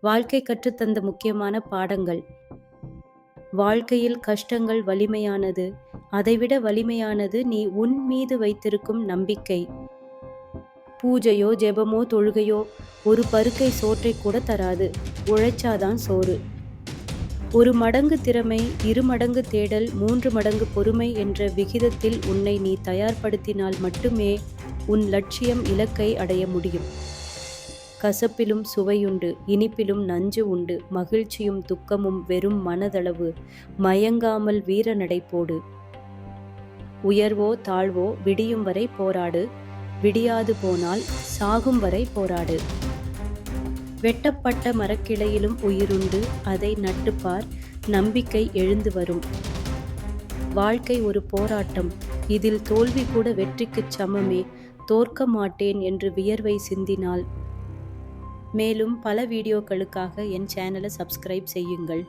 வாழ்க்கை கற்றுத்தந்த முக்கியமான பாடங்கள். வாழ்க்கையில் கஷ்டங்கள் வலிமையானது. அதைவிட வலிமையானது நீ உன் மீது வைத்திருக்கும் நம்பிக்கை. பூஜையோ ஜெபமோ தொழுகையோ ஒரு பருக்கை சோற்றை கூட தராது. உழைச்சாதான் சோறு. ஒரு மடங்கு திறமை இரு மடங்கு தேடல் மூன்று மடங்கு பொறுமை என்ற விகிதத்தில் உன்னை நீ தயார்படுத்தினால் மட்டுமே உன் லட்சியம் இலக்கை அடைய முடியும். கசப்பிலும் சுவையுண்டு இனிப்பிலும் நஞ்சு உண்டு மகிழ்ச்சியும் துக்கமும் வெறும் மனதளவு மயங்காமல் வீர நடைபோடு உயர்வோ தாழ்வோ விடியும் வரை போராடு விடியாது போனால் சாகும் வரை போராடு. வெட்டப்பட்ட மரக்கிளையிலும் உயிருண்டு அதை நட்டுப்பார் நம்பிக்கை எழுந்து வரும். வாழ்க்கை ஒரு போராட்டம் இதில் தோல்வி கூட வெற்றிக்குச் சமமே தோற்க மாட்டேன் என்று வியர்வை சிந்தினால். மேலும் பல வீடியோக்களுக்காக என் சேனலை சப்ஸ்கிரைப் செய்யுங்கள்.